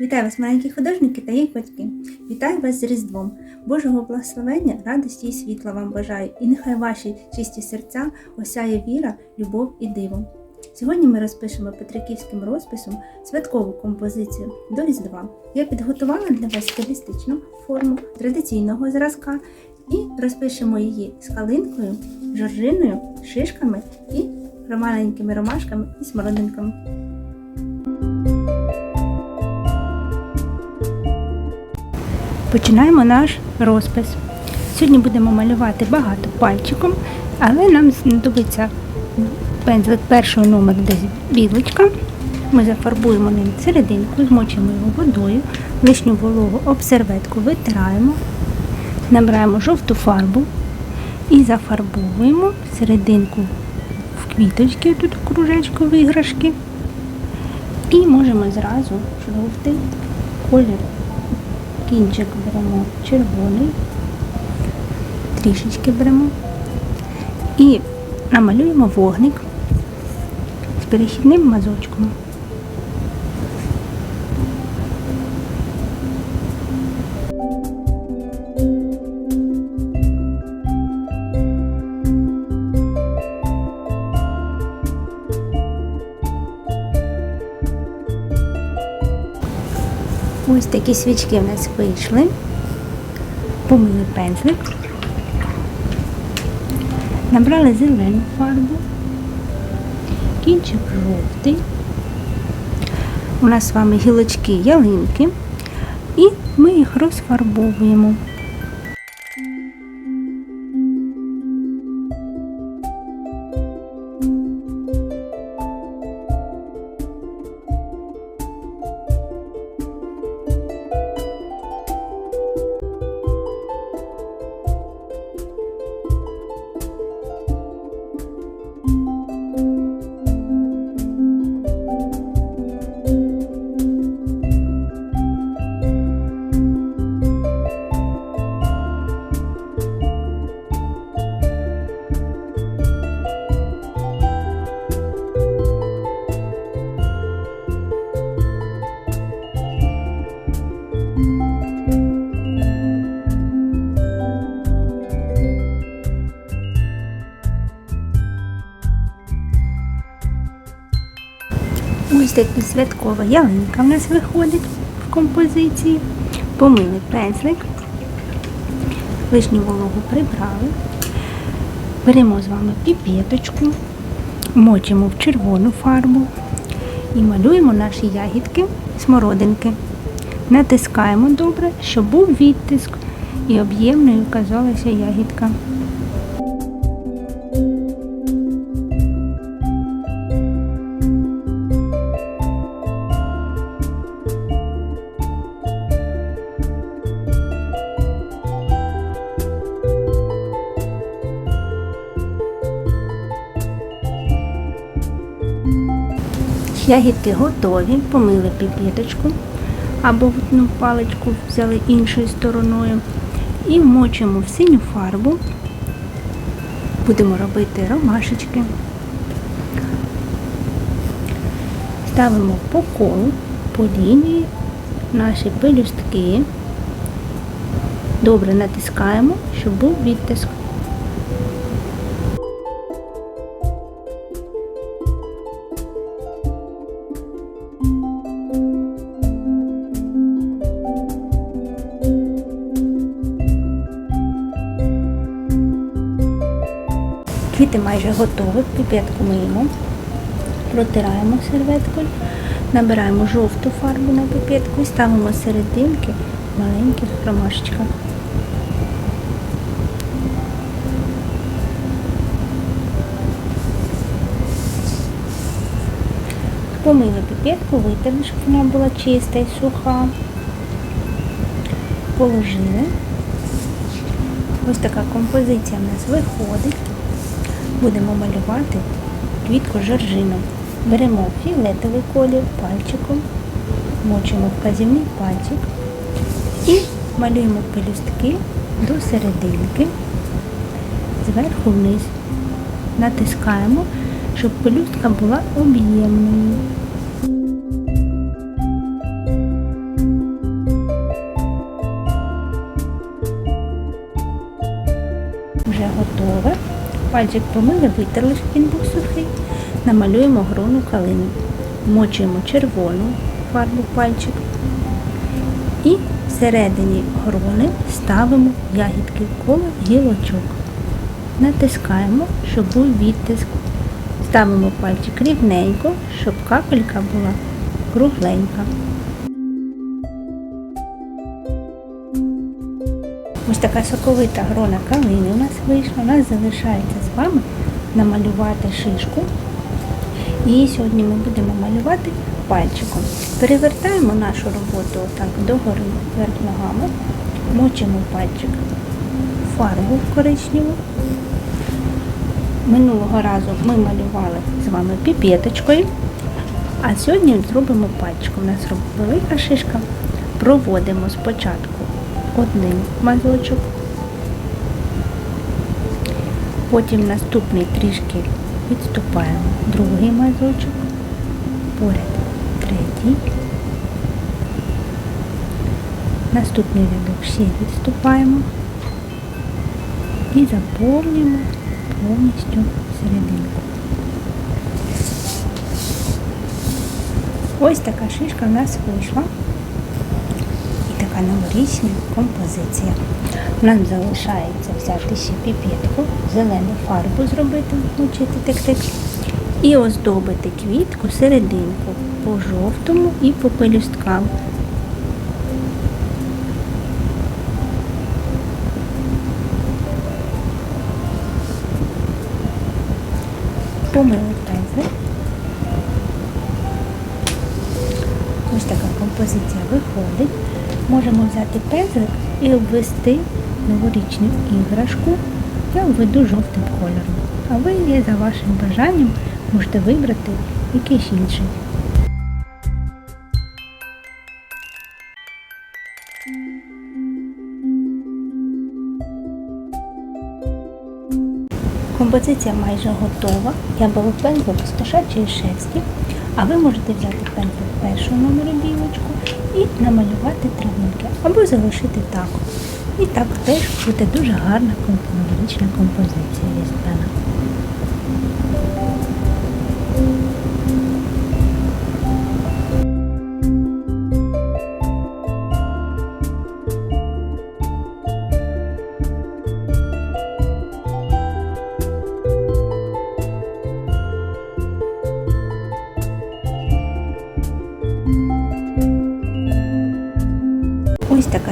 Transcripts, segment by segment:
Вітаю вас, маленькі художники та їх батьки. Вітаю вас з Різдвом. Божого благословення, радості і світла вам бажаю, і нехай ваші чисті серця осяє віра, любов і диво. Сьогодні ми розпишемо петриківським розписом святкову композицію до Різдва. Я підготувала для вас стилістичну форму традиційного зразка і розпишемо її з калинкою, жоржиною, шишками і маленькими ромашками і смородинками. Починаємо наш розпис. Сьогодні будемо малювати багато пальчиком, але нам знадобиться пензлик першого номер десь білочка. Ми зафарбуємо ним серединку, змочимо його водою, лишню вологу об серветку витираємо, набираємо жовту фарбу і зафарбовуємо серединку в квіточки, тут кружечко виграшки. І можемо зразу жовтий колір кінчик беремо червоний, трішечки беремо і намалюємо вогник з перехідним мазочком. Ось такі свічки в нас вийшли. Помили пензлик. Набрали зелену фарбу, кінчик жовтий. У нас з вами гілочки ялинки, і ми їх розфарбовуємо. Така святкова ялинка в нас виходить в композиції. Помили пензлик, лишню вологу прибрали. Беремо з вами піпеточку, мочимо в червону фарбу і малюємо наші ягідки, смородинки. Натискаємо добре, щоб був відтиск і об'ємною казалася ягідка. Ягідки готові, помили піпеточку або одну паличку взяли іншою стороною і вмочимо в синю фарбу. Будемо робити ромашечки. Ставимо по колу, по лінії наші пелюстки. Добре натискаємо, щоб був відтиск. Квіти майже готові, піпетку миємо, протираємо серветкою, набираємо жовту фарбу на піпетку і ставимо серединки маленьких ромашечках. Помили піпетку, витерли, щоб вона була чиста і суха. Положили. Ось така композиція в нас виходить будемо малювати квітку жоржину. Беремо фіолетовий колір пальчиком, мочимо вказівний пальчик і малюємо пелюстки до серединки, зверху вниз. Натискаємо, щоб пелюстка була об'ємною. Пальчик помили, витерли, щоб він був сухий. Намалюємо грону калини. Мочуємо червону фарбу пальчик. І всередині грони ставимо ягідки коло гілочок. Натискаємо, щоб був відтиск. Ставимо пальчик рівненько, щоб капелька була кругленька. Ось така соковита грона калини у нас вийшла. У нас залишається з вами намалювати шишку. І сьогодні ми будемо малювати пальчиком. Перевертаємо нашу роботу отак догори вверх ногами, мочимо пальчик фарбу коричневу. Минулого разу ми малювали з вами піпеточкою, а сьогодні зробимо пальчиком. У нас велика шишка. Проводимо спочатку один мазочок, потім наступний трішки відступаємо другий мазочок, поряд третій. Наступний рядок ще відступаємо і заповнюємо повністю серединку. Ось така шишка в нас вийшла. Така новорічна композиція. Нам залишається взяти ще піпетку, зелену фарбу зробити, мочити тик-тик. І оздобити квітку серединку по жовтому і по пелюсткам. Помили пензлик. Ось така композиція виходить. Можемо взяти пензлик і обвести новорічну іграшку. Я обведу жовтим кольором. А ви є за вашим бажанням можете вибрати якийсь інший. Композиція майже готова. Я беру пензлик з кошачої шерсті, а ви можете взяти пензлик першого номеру білочку і намалювати травинки або залишити так. І так теж буде дуже гарна новорічна композиція різдвяна.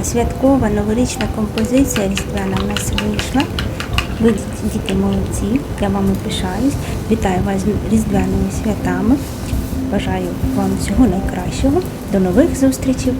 Святкова новорічна композиція різдвяна в нас вийшла. Ви діти молодці, я вами пишаюсь. Вітаю вас з різдвяними святами. Бажаю вам всього найкращого. До нових зустрічей!